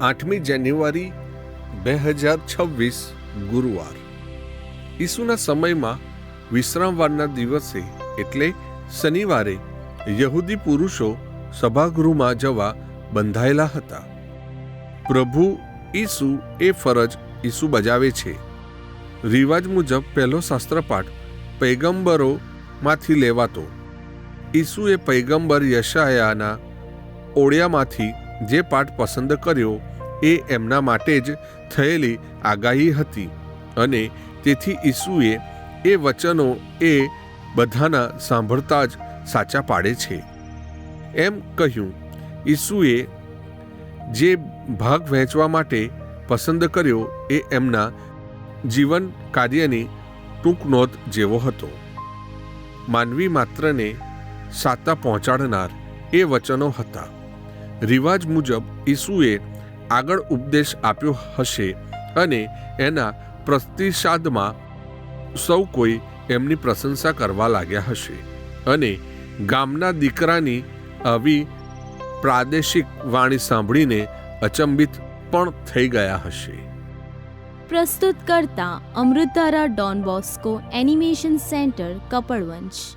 આઠમી જાન્યુઆરી બે હજાર છવ્વીસ, ગુરુવાર. ઈસુના સમયમાં વિશ્રામવારના દિવસે, એટલે શનિવારે, યહૂદી પુરુષો સભાગૃહમાં જવા બંધાયેલા હતા. પ્રભુ ઈસુ એ ફરજ ઈસુ બજાવે છે. રિવાજ મુજબ પહેલો શાસ્ત્રપાઠ પૈગંબરોમાંથી લેવાતો. ઈસુએ પૈગંબર યશાયાના ઓળિયામાંથી જે પાઠ પસંદ કર્યો એ એમના માટે જ થયેલી આગાહી હતી. અને તેથી ઈસુએ એ વચનો એ બધાના સાંભળતા જ સાચા પાડે છે. એમ કહ્યું, ઈસુએ જે ભાગ વહેંચવા માટે પસંદ કર્યો એ એમના જીવન કાર્યની ટૂંક નોંધ જેવો હતો. માનવી માત્રને સાતા પહોંચાડનાર એ વચનો હતા. રિવાજ મુજબ ઈસુએ આગળ ઉપદેશ આપ્યો હશે અને એના પ્રતિસાદમાં સૌ કોઈ એમની પ્રશંસા કરવા લાગ્યા હશે. અને ગામના દીકરાની આવી પ્રાદેશિક વાણી સાંભળીને અચંબિત પણ થઈ ગયા હશે. પ્રસ્તુત કરતા Amritdhara Don Bosco animation centre Kapadvanj